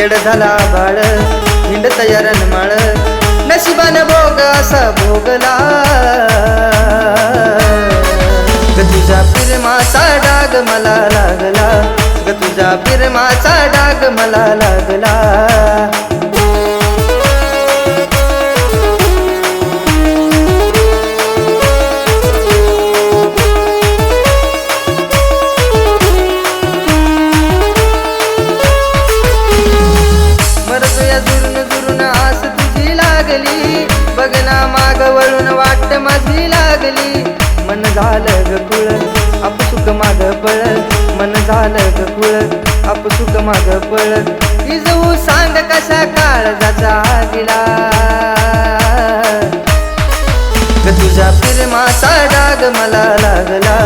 येड झाला बाळ हिंड तयारन माळ नशिबान भोग असा भोगला. ग तुझ्या प्रेमाचा डाग मला लागला ग तुझ्या प्रेमाचा डाग मला लागला. वळून वाट माझी लागली. मन झालं ग कुळ आपसुक माग पळ. मन झालं ग कुळ आपसुक माग पळ. इजवू सांग कशा काळजाचा गिला ग तुझ्या प्रेमाचा डाग मला लागला.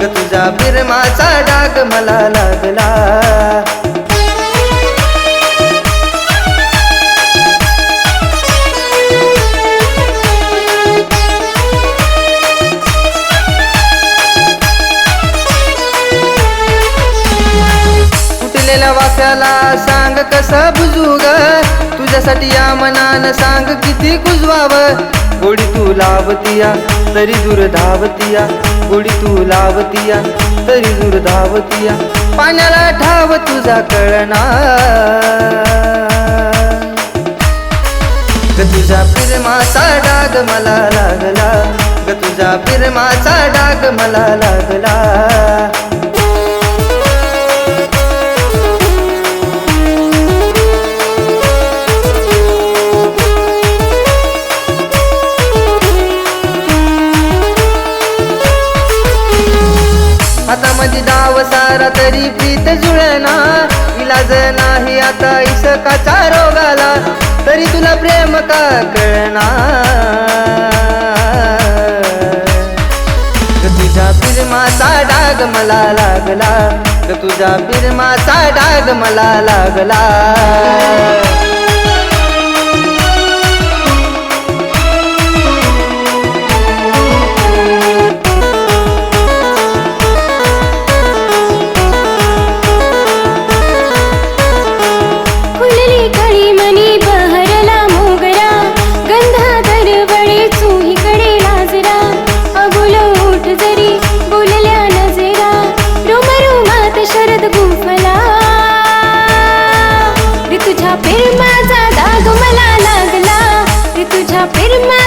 ग तुझ्या प्रेमाचा डाग मला लागला. फुटलेल्या वाफ्याला सांग कसा बुजू ग तुझ्यासाठी या मनान सांग किती कुजवाव. गोडी तू लावतीया तरी दूर धावतीया. गोडी तू लावतीया तरी दूर धावतीया. पाण्याला ठाव तुझा कळणा ग तुझा प्रेमाचा डाग मला लागला. ग तुझा प्रेमाचा डाग मला लागला. हातामध्ये डाव सारा तरी प्रीत जुळना. इलाज नाही आता इसकाचा रोगाला. तरी तुला प्रेम का कळना? तुझा तुझ्या प्रेमाचा डाग मला लागला. तुझा तुझ्या प्रेमाचा डाग मला लागला. பெருமை